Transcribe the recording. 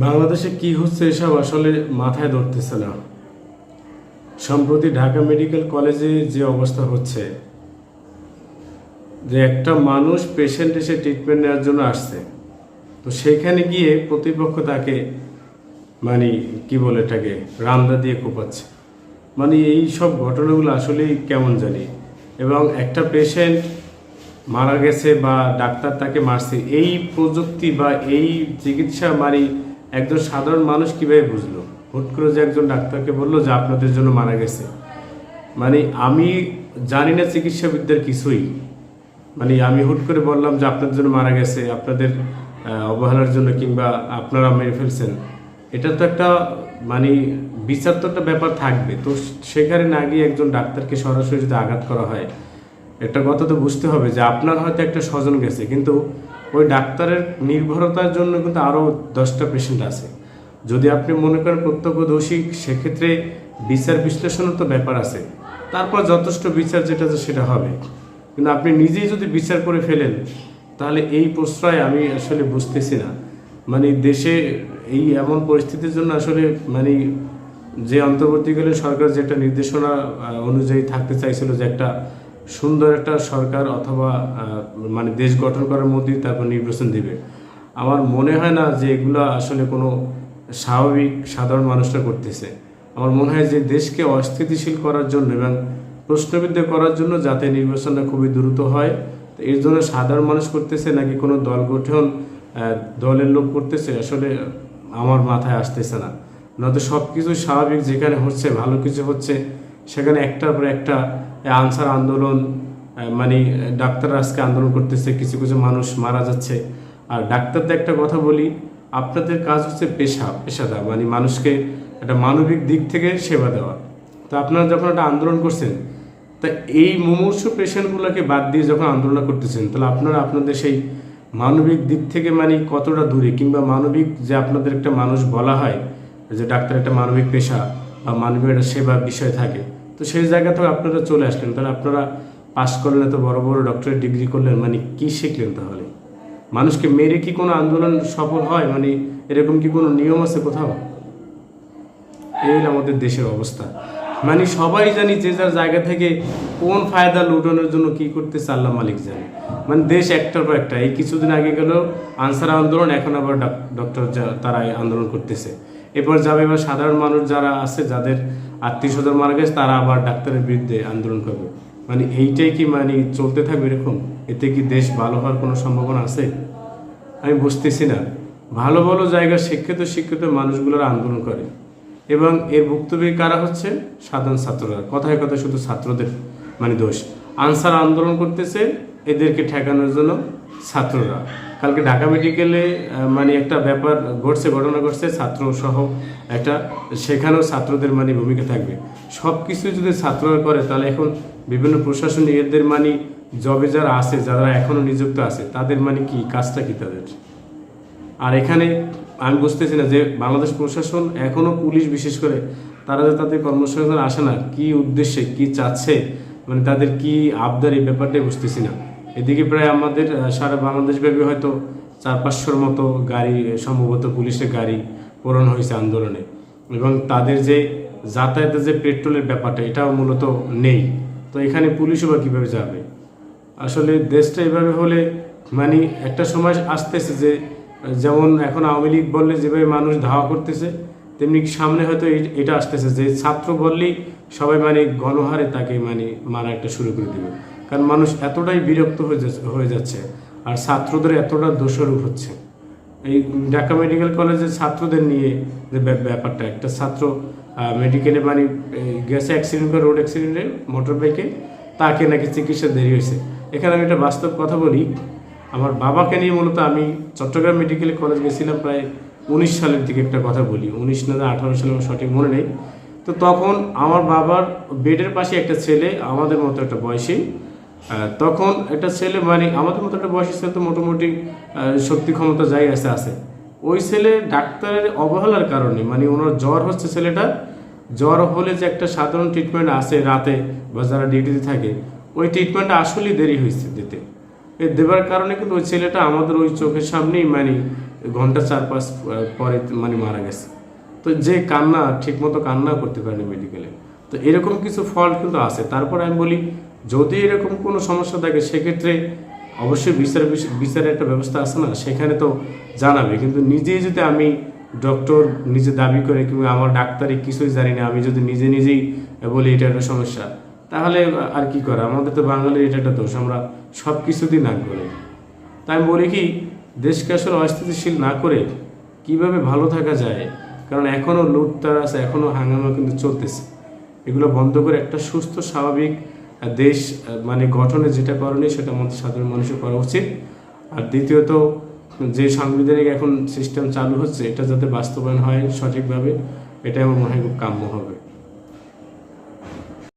বাংলাদেশে কি হচ্ছে এসব আসলে মাথায় ধরতেছে না। সম্প্রতি ঢাকা মেডিকেল কলেজে যে অবস্থা হচ্ছে, যে একটা মানুষ পেশেন্ট এসে ট্রিটমেন্ট নেওয়ার জন্য আসছে, তো সেখানে গিয়ে প্রতিপক্ষ তাকে মানে কি বলে এটাকে, রামদা দিয়ে কোপাচ্ছে। মানে এই সব ঘটনাগুলো আসলেই কেমন জানি। এবং একটা পেশেন্ট মারা গেছে বা ডাক্তার তাকে মারছে, এই প্রযুক্তি বা এই চিকিৎসা মানে একজন সাধারণ মানুষ কীভাবে বুঝলো? হুট করে যে একজন ডাক্তারকে বলল যে আপনাদের জন্য মারা গেছে। মানে আমি জানি না চিকিৎসাবিদ্যার কিছুই। মানে আমি হুট করে বললাম যে আপনাদের জন্য মারা গেছে, আপনাদের অবহেলার জন্য কিংবা আপনারা মেরে ফেলছেন। এটা তো একটা মানে বিচার তো একটা ব্যাপার থাকবে। তো সেখানে না গিয়ে একজন ডাক্তারকে সরাসরি যদি আঘাত করা হয়, একটা কথা তো বুঝতে হবে যে আপনার হয়তো একটা স্বজন গেছে। কিন্তু ওই ডাক্তারের নির্ভরতার জন্য কিন্তু আরও দশটা পেশেন্ট আছে। যদি আপনি মনে করেন প্রত্যক্ষদর্শী, সেক্ষেত্রে বিচার বিশ্লেষণের তো ব্যাপার আছে। তারপর যথেষ্ট বিচার যেটা আছে সেটা হবে। কিন্তু আপনি নিজেই যদি বিচার করে ফেলেন, তাহলে এই প্রশ্রয় আমি আসলে বুঝতেছি না। মানে দেশে এই এমন পরিস্থিতির জন্য আসলে মানে যে অন্তর্বর্তীকালীন সরকার যেটা নির্দেশনা অনুযায়ী থাকতে চাইছিল যে একটা সুন্দর একটা সরকার অথবা মানে দেশ গঠন করার মধ্যেই তারপর নির্বাচন দিবে। আমার মনে হয় না যে এগুলো আসলে কোনো স্বাভাবিক সাধারণ মানুষরা করতেছে। আমার মনে হয় যে দেশকে অস্থিতিশীল করার জন্য এবং প্রশ্নবিদ্ধ করার জন্য যাতে নির্বাচনটা খুবই দ্রুত হয় এর জন্য সাধারণ মানুষ করতেছে নাকি কোনো দল গঠন দলের লোক করতেছে আসলে আমার মাথায় আসতেছে না। নয়তো সব কিছু স্বাভাবিক যেখানে হচ্ছে, ভালো কিছু হচ্ছে সেখানে একটার পর একটা আনসার আন্দোলন মানে ডাক্তাররা আজকে আন্দোলন করতেছে, কিছু কিছু মানুষ মারা যাচ্ছে। আর ডাক্তারদের একটা কথা বলি, আপনাদের কাজ হচ্ছে পেশা পেশাদা মানে মানুষকে একটা মানবিক দিক থেকে সেবা দেওয়া। তো আপনারা যখন একটা আন্দোলন করছেন, তা এই মুমূর্ষু পেশেন্টগুলোকে বাদ দিয়ে যখন আন্দোলন করতেছেন, তাহলে আপনারা আপনাদের সেই মানবিক দিক থেকে মানে কতটা দূরে? কিংবা মানবিক যে আপনাদের একটা মানুষ বলা হয়, যে ডাক্তার একটা মানবিক পেশা বা মানবিক একটা সেবা বিষয় থাকে, তো সেই জায়গা থেকে আপনারা চলে আসলেন। তাহলে আপনারা পাশ করলেন এত বড় বড় ডক্টরের ডিগ্রি করলেন মানে কি শিখলেন তাহলে? মানুষকে মেরে কি কোনো আন্দোলন সফল হয়? মানে এরকম কি কোনো নিয়ম আছে কোথাও? এই হলো আমাদের দেশের অবস্থা। মানে সবাই জানি যে যার জায়গা থেকে কোন ফায়দা লুটানোর জন্য কি করতে আল্লাহ মালিক জানে। মানে দেশ একটার পর একটা। এই কিছুদিন আগে গেল আনসার আন্দোলন, এখন আবার ডক্টর তারা আন্দোলন করতেছে। এরপর যাবে এবার সাধারণ মানুষ যারা আছে, যাদের আত্মীয় স্বজন মারা গেছে, তারা আবার ডাক্তারের বিরুদ্ধে আন্দোলন করবে। মানে এইটাই কি মানে চলতে থাকবে এরকম? এতে কি দেশ ভালো হওয়ার কোনো সম্ভাবনা আছে? আমি বুঝতেছি না। ভালো ভালো জায়গার শিক্ষিত শিক্ষিত মানুষগুলোর আন্দোলন করে। এবং এর ভুক্তভোগী কারা হচ্ছে? সাধারণ ছাত্ররা। কথায় কথায় শুধু ছাত্রদের মানে দোষ। আনসার আন্দোলন করতেছে এদেরকে ঠেকানোর জন্য ছাত্ররা। কালকে ঢাকা মেডিকেলে মানে একটা ব্যাপার ঘটছে, ঘটনা ঘটছে ছাত্র সহ একটা, সেখানেও ছাত্রদের মানে ভূমিকা থাকবে। সব কিছু যদি ছাত্ররা করে, তাহলে এখন বিভিন্ন প্রশাসন এদের মানে জবে যারা আছে, যারা এখনও নিযুক্ত আছে, তাদের মানে কি, কাজটা কি তাদের? আর এখানে আমি বুঝতেছি না যে বাংলাদেশ প্রশাসন এখনও পুলিশ বিশেষ করে, তারা যে তাদের কর্মসংস্থান আসে না, কি উদ্দেশ্যে, কি চাচ্ছে মানে তাদের কি আবদার এই ব্যাপারটাই বুঝতেছি না। এদিকে প্রায় আমাদের সারা বাংলাদেশ ব্যাপী হয়তো চার পাঁচশোর মতো গাড়ি সম্ভবত পুলিশের গাড়ি পূরণ হয়েছে আন্দোলনে। এবং তাদের যে যাতায়াতের যে পেট্রোলের ব্যাপারটা, এটাও মূলত নেই। তো এখানে পুলিশও বা কীভাবে যাবে? আসলে দেশটা এভাবে হলে মানে একটা সময় আসতেছে যে যেমন এখন আওয়ামী লীগ বললে যেভাবে মানুষ ধাওয়া করতেছে তেমনি সামনে হয়তো এটা আসতেছে যে ছাত্র বললেই সবাই মানে গণহারে তাকে মানে মারা একটা শুরু করে দেবে। কারণ মানুষ এতটাই বিরক্ত হয়ে যাচ্ছে আর ছাত্রদের এতটা দোষারোপ হচ্ছে। এই ঢাকা মেডিকেল কলেজের ছাত্রদের নিয়ে যে ব্যাপ- ব্যাপারটা, একটা ছাত্র মেডিকেলে মানে গেছে অ্যাক্সিডেন্ট করে রোড অ্যাক্সিডেন্টে মোটর বাইকে তাকে নাকি চিকিৎসা দেরি হয়েছে। এখানে আমি একটা বাস্তব কথা বলি। আমার বাবাকে নিয়ে মূলত আমি চট্টগ্রাম মেডিকেল কলেজ গেছিলাম প্রায় উনিশ সালের দিকে একটা কথা বলি, উনিশ না আঠারো সালে আমার সঠিক মনে নেই। তো তখন আমার বাবার বেডের পাশে একটা ছেলে, আমাদের মতো একটা বয়সী তখন একটা ছেলে মানে আমাদের মতো একটা বয়সী ছেলে তো মোটামুটি শক্তি ক্ষমতা যাই আছে আছে ওই ছেলে ডাক্তারের অবহেলার কারণে মানে ওনার জ্বর হচ্ছে ছেলেটা জ্বর হলে যে একটা সাধারণ ট্রিটমেন্ট আছে রাতে বা যারা ডিউটিতে থাকে, ওই ট্রিটমেন্টটা আসলেই দেরি হয়েছে দিতে। এই দেবার কারণে কিন্তু ওই ছেলেটা আমাদের ওই চোখের সামনেই মানে ঘণ্টা চার পাঁচ পরে মানে মারা গেছে। তো যে কান্না, ঠিকমতো কান্না করতে পারেনি মেডিকেলে তো এরকম কিছু ফল্ট কিন্তু আছে। তারপর আমি বলি, যদি এরকম কোনো সমস্যা থাকে, সেক্ষেত্রে অবশ্যই বিচার, বিচারের একটা ব্যবস্থা আছে না? সেখানে তো জানাবে। কিন্তু নিজেই যদি আমি ডক্টর নিজে দাবি করে কিংবা আমার ডাক্তারি কিছুই জানি না, আমি যদি নিজে নিজেই বলি এটা একটা সমস্যা, তাহলে আর কি করা? আমাদের তো বাঙালির এটা একটা দোষ। আমরা সব কিছুতেই নাক করি তাই আমি বলি কি দেশকে আসলে অস্থিতিশীল না করে কীভাবে ভালো থাকা যায়, কারণ এখনও লুটতার আছে এখনও হাঙ্গামা কিন্তু চলতেছে। এগুলো বন্ধ করে একটা সুস্থ, স্বাভাবিক দেশ মানে গঠনে যেটা করণীয় সেটা আমাদের সাধারণ মানুষের করা উচিত। আর দ্বিতীয়ত, যে সাংবিধানিক এখন সিস্টেম চালু হচ্ছে, এটা যাতে বাস্তবায়ন হয় সঠিকভাবে, এটাই আমার মনে হয় খুব কাম্য হবে।